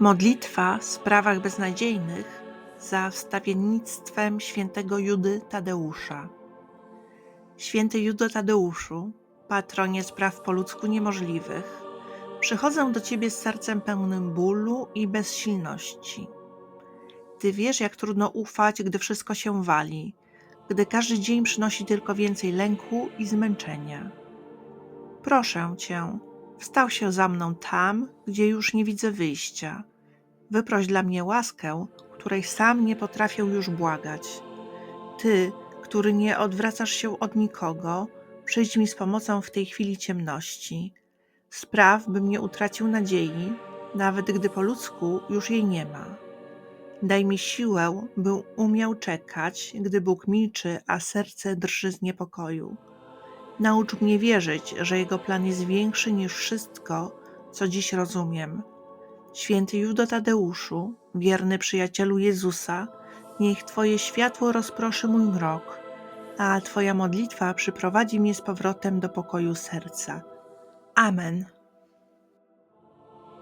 Modlitwa w sprawach beznadziejnych za wstawiennictwem świętego Judy Tadeusza. Święty Judo Tadeuszu, patronie spraw po ludzku niemożliwych, przychodzę do Ciebie z sercem pełnym bólu i bezsilności. Ty wiesz, jak trudno ufać, gdy wszystko się wali, gdy każdy dzień przynosi tylko więcej lęku i zmęczenia. Proszę Cię, wstał się za mną tam, gdzie już nie widzę wyjścia. Wyproś dla mnie łaskę, której sam nie potrafię już błagać. Ty, który nie odwracasz się od nikogo, przyjdź mi z pomocą w tej chwili ciemności. Spraw, bym nie utracił nadziei, nawet gdy po ludzku już jej nie ma. Daj mi siłę, bym umiał czekać, gdy Bóg milczy, a serce drży z niepokoju. Naucz mnie wierzyć, że Jego plan jest większy niż wszystko, co dziś rozumiem. Święty Judo Tadeuszu, wierny przyjacielu Jezusa, niech Twoje światło rozproszy mój mrok, a Twoja modlitwa przyprowadzi mnie z powrotem do pokoju serca. Amen.